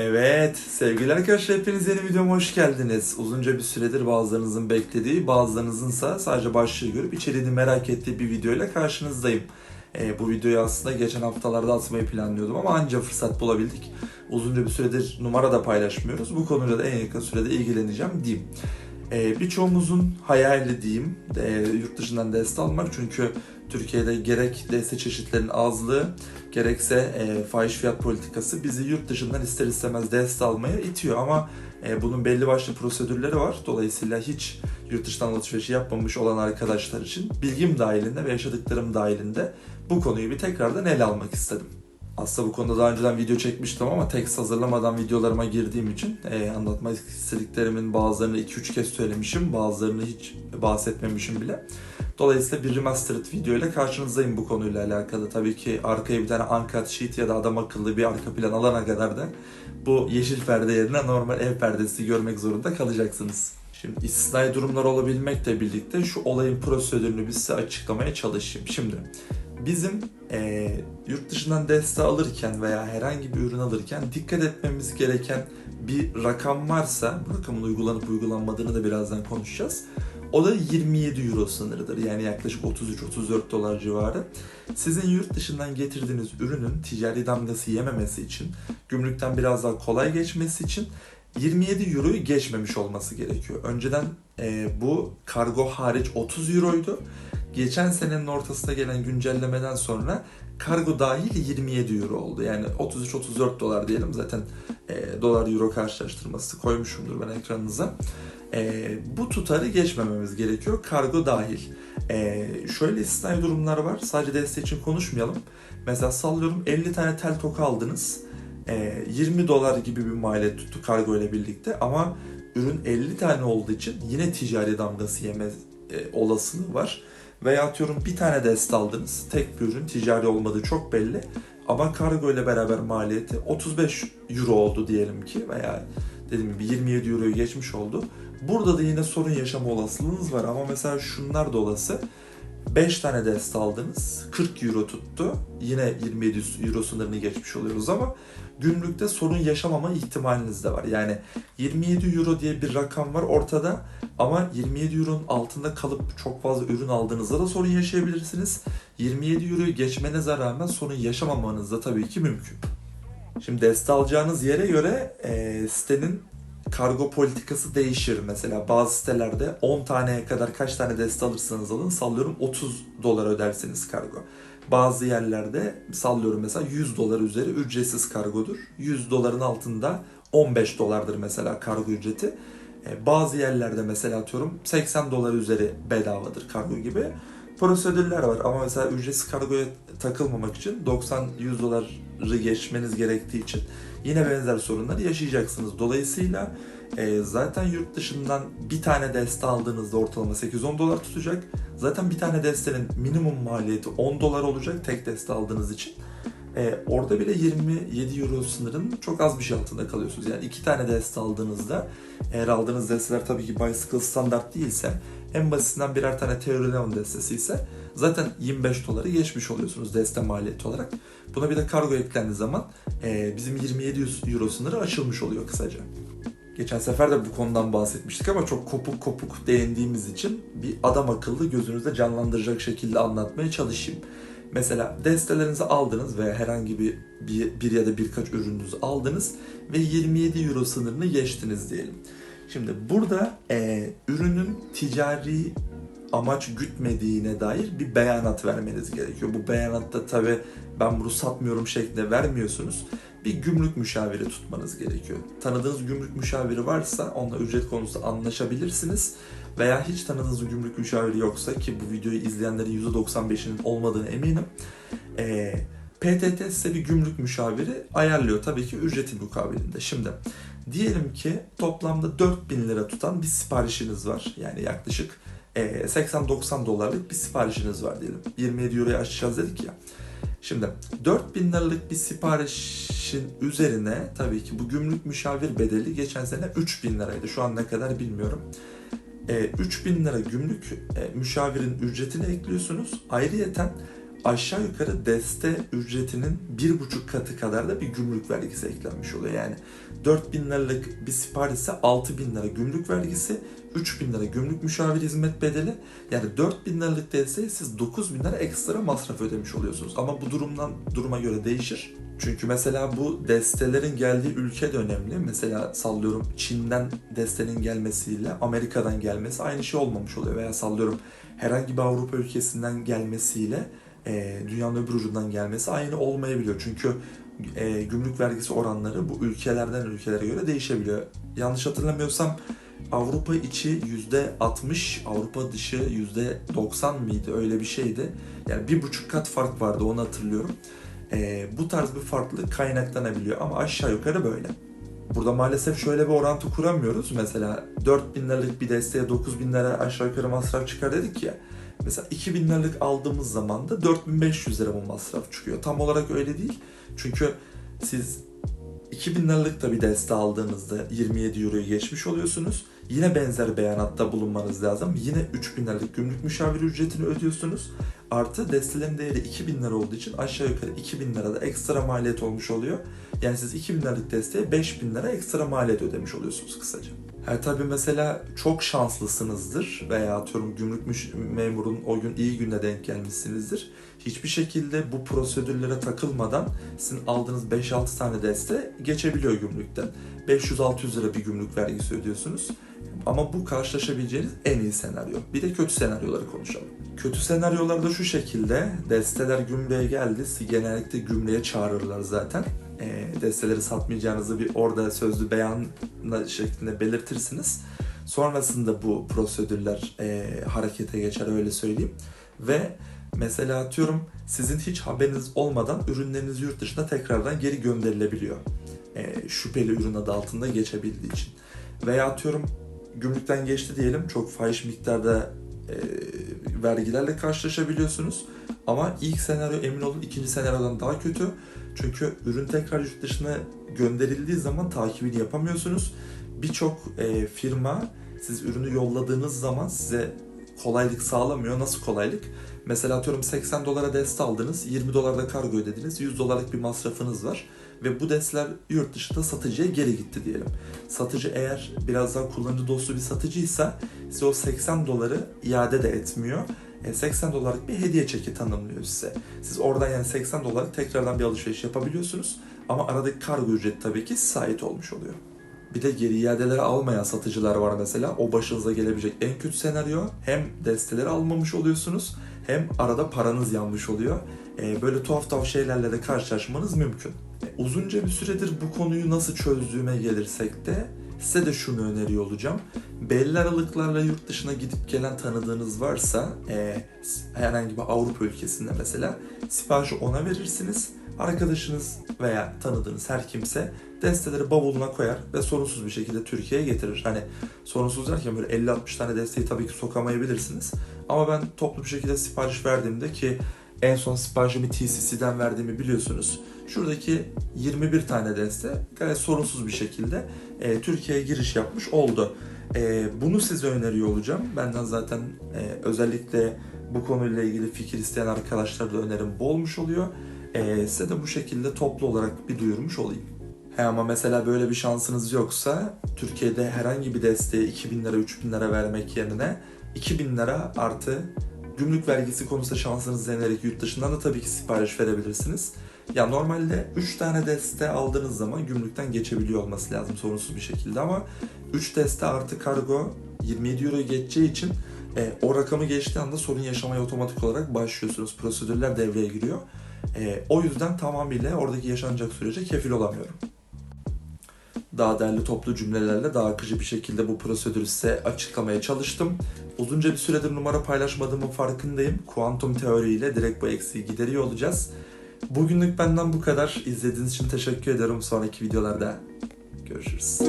Evet sevgili arkadaşlar hepiniz yeni videoma hoş geldiniz. Uzunca bir süredir bazılarınızın beklediği bazılarınızınsa sadece başlığı görüp içeriğini merak ettiği bir videoyla karşınızdayım. Ee, bu videoyu aslında geçen haftalarda atmayı planlıyordum ama anca fırsat bulabildik. Uzunca bir süredir numara da paylaşmıyoruz. Bu konuyla da en yakın sürede ilgileneceğim diyeyim. Ee, birçoğumuzun hayali diyeyim e, yurt dışından destek almak çünkü Türkiye'de gerek destek çeşitlerinin azlığı gerekse e, fahiş fiyat politikası bizi yurt dışından ister istemez destek almaya itiyor ama e, bunun belli başlı prosedürleri var. Dolayısıyla hiç yurt dışından alışverişi yapmamış olan arkadaşlar için bilgim dahilinde ve yaşadıklarım dahilinde bu konuyu bir tekrardan ele almak istedim. Aslında bu konuda daha önceden video çekmiştim ama tekst hazırlamadan videolarıma girdiğim için e, anlatmak istediklerimin bazılarını 2-3 kez söylemişim, bazılarını hiç bahsetmemişim bile. Dolayısıyla bir remastered video ile karşınızdayım bu konuyla alakalı. Tabii ki arkaya bir tane uncut sheet ya da adam akıllı bir arka plan alana kadar da bu yeşil perde yerine normal ev perdesi görmek zorunda kalacaksınız. Şimdi istisnai durumlar olabilmekle birlikte şu olayın prosedürünü bir size açıklamaya çalışayım. Şimdi bizim e, yurt dışından destek alırken veya herhangi bir ürün alırken dikkat etmemiz gereken bir rakam varsa, bu rakamın uygulanıp uygulanmadığını da birazdan konuşacağız. O da 27 euro sınırıdır. Yani yaklaşık 33-34 dolar civarı. Sizin yurt dışından getirdiğiniz ürünün ticari damgası yememesi için, gümrükten biraz daha kolay geçmesi için 27 euroyu geçmemiş olması gerekiyor. Önceden e, bu kargo hariç 30 euroydu. Geçen senenin ortasına gelen güncellemeden sonra kargo dahil 27 euro oldu. Yani 33-34 dolar diyelim zaten e, dolar euro karşılaştırması koymuşumdur ben ekranınıza. E, bu tutarı geçmememiz gerekiyor kargo dahil. E, şöyle istisnai durumlar var. Sadece desteği için konuşmayalım. Mesela sallıyorum 50 tane tel toka aldınız. E, 20 dolar gibi bir maliyet tuttu kargo ile birlikte ama ürün 50 tane olduğu için yine ticari damgası yeme e, olasılığı var. Veya atıyorum bir tane dest aldınız. Tek bir ürün ticari olmadığı çok belli. Ama kargo ile beraber maliyeti 35 euro oldu diyelim ki veya dediğim gibi 27 euroyu geçmiş oldu. Burada da yine sorun yaşama olasılığınız var ama mesela şunlar da olası. 5 tane dest aldınız. 40 euro tuttu. Yine 27 euro sınırını geçmiş oluyoruz ama gümrükte sorun yaşamama ihtimaliniz de var. Yani 27 euro diye bir rakam var ortada ama 27 euronun altında kalıp çok fazla ürün aldığınızda da sorun yaşayabilirsiniz. 27 euroyu geçmenize rağmen sorun yaşamamanız da tabii ki mümkün. Şimdi deste alacağınız yere göre e, sitenin kargo politikası değişir. Mesela bazı sitelerde 10 taneye kadar kaç tane deste alırsanız alın sallıyorum 30 dolar ödersiniz kargo. Bazı yerlerde sallıyorum mesela 100 dolar üzeri ücretsiz kargodur. 100 doların altında 15 dolardır mesela kargo ücreti. E, Bazı yerlerde mesela atıyorum 80 dolar üzeri bedavadır kargo gibi prosedürler var. Ama mesela ücretsiz kargoya takılmamak için 90-100 doları geçmeniz gerektiği için yine benzer sorunları yaşayacaksınız. Dolayısıyla e, zaten yurt dışından bir tane deste aldığınızda ortalama 8-10 dolar tutacak. Zaten bir tane destenin minimum maliyeti 10 dolar olacak tek deste aldığınız için. E, orada bile 27 euro sınırın çok az bir şey altında kalıyorsunuz. Yani iki tane deste aldığınızda eğer aldığınız desteler tabii ki bicycle standart değilse en basitinden birer tane Leon destesi ise zaten 25 doları geçmiş oluyorsunuz deste maliyeti olarak. Buna bir de kargo eklendiği zaman e, bizim 27 euro sınırı aşılmış oluyor kısaca. Geçen sefer de bu konudan bahsetmiştik ama çok kopuk kopuk değindiğimiz için bir adam akıllı gözünüzde canlandıracak şekilde anlatmaya çalışayım. Mesela destelerinizi aldınız veya herhangi bir, bir, bir ya da birkaç ürününüzü aldınız ve 27 euro sınırını geçtiniz diyelim. Şimdi burada e, ürünün ticari amaç gütmediğine dair bir beyanat vermeniz gerekiyor. Bu beyanatta tabi ben bunu satmıyorum şeklinde vermiyorsunuz. Bir gümrük müşaviri tutmanız gerekiyor. Tanıdığınız gümrük müşaviri varsa onunla ücret konusunda anlaşabilirsiniz. Veya hiç tanıdığınız gümrük müşaviri yoksa ki bu videoyu izleyenlerin %95'inin olmadığını eminim. E, PTT size bir gümrük müşaviri ayarlıyor tabii ki ücreti mukabilinde. Şimdi diyelim ki toplamda 4000 lira tutan bir siparişiniz var. Yani yaklaşık e, 80-90 dolarlık bir siparişiniz var diyelim. 27 euroya açacağız dedik ya. Şimdi 4000 liralık bir siparişin üzerine tabii ki bu gümrük müşavir bedeli geçen sene 3000 liraydı. Şu an ne kadar bilmiyorum. E, 3000 lira gümrük e, müşavirin ücretini ekliyorsunuz. Ayrıyeten aşağı yukarı deste ücretinin bir buçuk katı kadar da bir gümrük vergisi eklenmiş oluyor. Yani 4000 liralık bir siparişse 6000 lira gümrük vergisi, 3000 lira gümrük müşavir hizmet bedeli. Yani 4000 liralık desteğe siz 9000 lira ekstra masraf ödemiş oluyorsunuz. Ama bu durumdan duruma göre değişir. Çünkü mesela bu destelerin geldiği ülke de önemli. Mesela sallıyorum Çin'den destenin gelmesiyle Amerika'dan gelmesi aynı şey olmamış oluyor. Veya sallıyorum herhangi bir Avrupa ülkesinden gelmesiyle e, dünyanın öbür ucundan gelmesi aynı olmayabiliyor. Çünkü e, gümrük vergisi oranları bu ülkelerden ülkelere göre değişebiliyor. Yanlış hatırlamıyorsam Avrupa içi %60, Avrupa dışı %90 mıydı öyle bir şeydi. Yani bir buçuk kat fark vardı onu hatırlıyorum. E, bu tarz bir farklılık kaynaklanabiliyor ama aşağı yukarı böyle. Burada maalesef şöyle bir orantı kuramıyoruz. Mesela 4000 liralık bir desteğe 9000 lira aşağı yukarı masraf çıkar dedik ya. Mesela 2000 liralık aldığımız zaman da 4500 lira bu masraf çıkıyor. Tam olarak öyle değil. Çünkü siz 2000 liralık da bir deste aldığınızda 27 euroyu geçmiş oluyorsunuz. Yine benzer beyanatta bulunmanız lazım. Yine 3000 liralık gümrük müşavir ücretini ödüyorsunuz. Artı destelerin değeri 2000 lira olduğu için aşağı yukarı 2000 lira da ekstra maliyet olmuş oluyor. Yani siz 2000 liralık desteğe 5000 lira ekstra maliyet ödemiş oluyorsunuz kısaca. Ha tabii mesela çok şanslısınızdır veya atıyorum gümrük memurun o gün iyi günde denk gelmişsinizdir. Hiçbir şekilde bu prosedürlere takılmadan sizin aldığınız 5-6 tane deste geçebiliyor gümrükten. 500-600 lira bir gümrük vergisi ödüyorsunuz. Ama bu karşılaşabileceğiniz en iyi senaryo. Bir de kötü senaryoları konuşalım. Kötü senaryolar da şu şekilde. Desteler gümrüğe geldi. Sizi genellikle gümrüğe çağırırlar zaten. E, desteleri satmayacağınızı bir orada sözlü beyan şeklinde belirtirsiniz. Sonrasında bu prosedürler e, harekete geçer öyle söyleyeyim. Ve mesela atıyorum sizin hiç haberiniz olmadan ürünleriniz yurt dışına tekrardan geri gönderilebiliyor. E, şüpheli ürün adı altında geçebildiği için. Veya atıyorum gümrükten geçti diyelim çok fahiş miktarda e, vergilerle karşılaşabiliyorsunuz. Ama ilk senaryo emin olun ikinci senaryodan daha kötü. Çünkü ürün tekrar yurt dışına gönderildiği zaman takibini yapamıyorsunuz. Birçok e, firma siz ürünü yolladığınız zaman size kolaylık sağlamıyor. Nasıl kolaylık? Mesela atıyorum 80 dolara deste aldınız, 20 dolarda kargo ödediniz, 100 dolarlık bir masrafınız var ve bu desteler yurt dışında satıcıya geri gitti diyelim. Satıcı eğer biraz daha kullanıcı dostu bir satıcıysa size o 80 doları iade de etmiyor. E, 80 dolarlık bir hediye çeki tanımlıyor size. Siz oradan yani 80 dolarlık tekrardan bir alışveriş yapabiliyorsunuz. Ama aradaki kargo ücreti tabii ki ait olmuş oluyor. Bir de geri iadeleri almayan satıcılar var mesela. O başınıza gelebilecek en kötü senaryo. Hem desteleri almamış oluyorsunuz hem arada paranız yanmış oluyor. E, böyle tuhaf tuhaf şeylerle de karşılaşmanız mümkün. E, uzunca bir süredir bu konuyu nasıl çözdüğüme gelirsek de size de şunu öneriyor olacağım. Belli aralıklarla yurt dışına gidip gelen tanıdığınız varsa e, herhangi bir Avrupa ülkesinde mesela siparişi ona verirsiniz. Arkadaşınız veya tanıdığınız her kimse desteleri bavuluna koyar ve sorunsuz bir şekilde Türkiye'ye getirir. Hani sorunsuz derken böyle 50-60 tane desteği tabii ki sokamayabilirsiniz. Ama ben toplu bir şekilde sipariş verdiğimde ki en son siparişimi TCC'den verdiğimi biliyorsunuz. Şuradaki 21 tane deste gayet sorunsuz bir şekilde e, Türkiye'ye giriş yapmış oldu. E, bunu size öneriyor olacağım. Benden zaten e, özellikle bu konuyla ilgili fikir isteyen arkadaşlar da önerim bu olmuş oluyor. E, size de bu şekilde toplu olarak bir duyurmuş olayım. He ama mesela böyle bir şansınız yoksa Türkiye'de herhangi bir desteğe 2000 lira 3000 lira vermek yerine 2000 lira artı gümrük vergisi konusunda şansınız denerek yurt dışından da tabii ki sipariş verebilirsiniz. Ya normalde 3 tane deste aldığınız zaman gümrükten geçebiliyor olması lazım sorunsuz bir şekilde ama 3 deste artı kargo 27 euro geçeceği için e, o rakamı geçtiği anda sorun yaşamaya otomatik olarak başlıyorsunuz. Prosedürler devreye giriyor. E, o yüzden tamamıyla oradaki yaşanacak sürece kefil olamıyorum daha değerli toplu cümlelerle daha akıcı bir şekilde bu prosedürü size açıklamaya çalıştım. Uzunca bir süredir numara paylaşmadığımın farkındayım. Kuantum teoriyle direkt bu eksiği gideriyor olacağız. Bugünlük benden bu kadar. İzlediğiniz için teşekkür ederim. Sonraki videolarda görüşürüz.